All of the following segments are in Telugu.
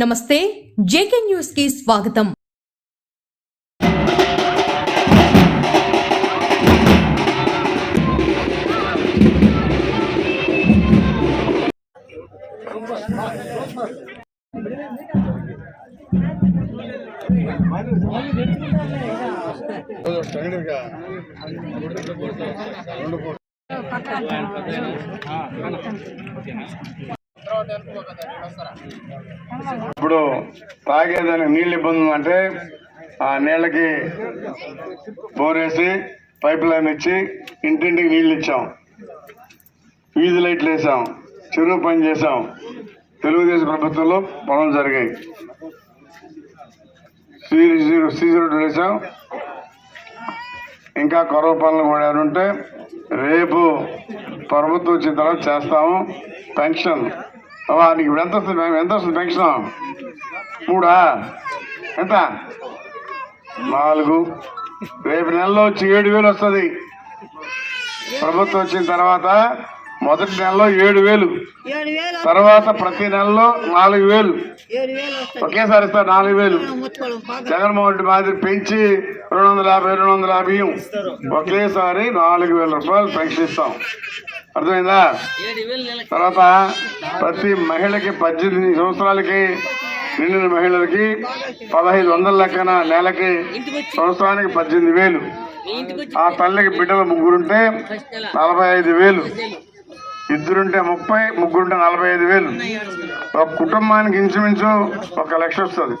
నమస్తే జేకే న్యూస్ కి స్వాగతం ఇప్పుడు తాగేదానికి నీళ్ళు ఇబ్బంది అంటే ఆ నీళ్ళకి బోరేసి పైప్ లైన్ ఇచ్చి ఇంటింటికి నీళ్ళు ఇచ్చాం. వీధి లైట్లు వేసాం. చెరువు పని చేసాం. తెలుగుదేశం ప్రభుత్వంలో పనులు జరిగాయి. సీ జీరో సీ జీరో వేసాం. ఇంకా కొరవ పనులు కూడా ఉంటే రేపు ప్రభుత్వం వచ్చిన తర్వాత చేస్తాము. పెన్షన్ నీకు ఎంత వస్తుంది? ఎంత వస్తుంది పెన్షన్? మూడా? ఎంత? నాలుగు. రేపు నెలలో వచ్చి ఏడు వేలు వస్తుంది. ప్రభుత్వం వచ్చిన తర్వాత మొదటి నెలలో ఏడు వేలు. తర్వాత ప్రతి నెలలో నాలుగు వేలు. ఒకేసారి ఇస్తారు నాలుగు వేలు. జగన్మోహన్ రెడ్డి మాదిరి పెంచి రెండు వందల యాభై రెండు వందల యాభై ఒకేసారి నాలుగు వేల రూపాయలు పెన్షన్ ఇస్తాం. అర్థమైందా? తర్వాత ప్రతి మహిళకి పద్దెనిమిది సంవత్సరాలకి నిండిన మహిళలకి పదహైదు వందల లెక్కన నెలకి సంవత్సరానికి పద్దెనిమిది వేలు. ఆ తల్లికి బిడ్డలు ముగ్గురుంటే నలభై ఐదు వేలు. ఇద్దరుంటే ముప్పై ముగ్గురుంటే నలభై ఐదు వేలు. ఒక కుటుంబానికి ఇంచుమించు ఒక లక్ష వస్తుంది.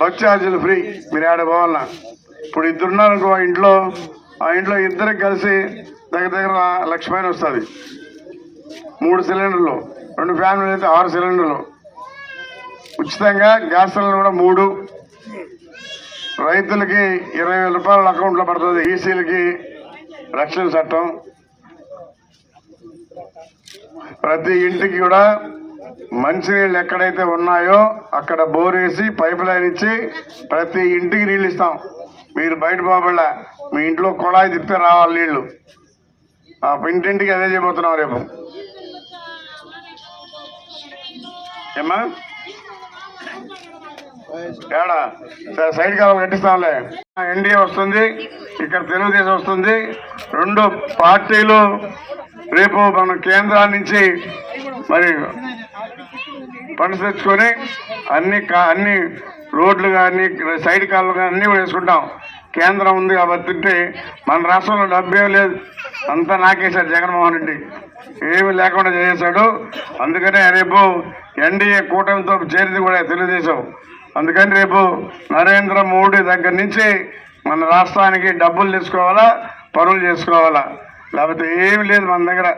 బస్ ఛార్జీలు ఫ్రీ. మీరు ఆడ పోవాలన్నా. ఇప్పుడు ఇద్దరున్నారు ఇంట్లో ఆ ఇంట్లో ఇద్దరికి కలిసి దగ్గర దగ్గర లక్ష పైన వస్తుంది. మూడు సిలిండర్లు రెండు ఫ్యామిలీలు అయితే ఆరు సిలిండర్లు. ఉచితంగా గ్యాస్ సిలిండర్ కూడా మూడు. రైతులకి ఇరవై వేల రూపాయల అకౌంట్లో పడుతుంది. ఈసీలకి రక్షణ చట్టం. ప్రతి ఇంటికి కూడా మంచినీళ్ళు ఎక్కడైతే ఉన్నాయో అక్కడ బోర్ వేసి పైప్ లైన్ ఇచ్చి ప్రతి ఇంటికి నీళ్ళు ఇస్తాం. మీరు బయట పోబడ మీ ఇంట్లో కుళాయి తిప్పి రావాలి నీళ్ళు. ఇంటింటికి అదే చేయబోతున్నాం రేపు. ఏమ్మా? ఏడా? సైడ్ కాలం కట్టిస్తాంలే. ఎన్డీఏ వస్తుంది ఇక్కడ తెలుగుదేశం వస్తుంది. రెండు పార్టీలు రేపు మన కేంద్రాల నుంచి మరి ఫండ్స్ తెచ్చుకొని అన్ని కా- అన్ని రోడ్లు కానీ సైడ్ కాళ్ళు కానీ అన్నీ కూడా వేసుకుంటాం. కేంద్రం ఉంది కాబట్టి మన రాష్ట్రంలో డబ్బే లేదు. అంతా నాకేశాడు జగన్మోహన్ రెడ్డి. ఏమి లేకుండా చేసేశాడు. అందుకనే రేపు ఎన్డీఏ కూటమితో చేరింది కూడా తెలుగుదేశం. అందుకని రేపు నరేంద్ర మోడీ దగ్గర నుంచి మన రాష్ట్రానికి డబ్బులు తీసుకోవాలా పనులు చేసుకోవాలా? లేకపోతే ఏమి లేదు మన దగ్గర.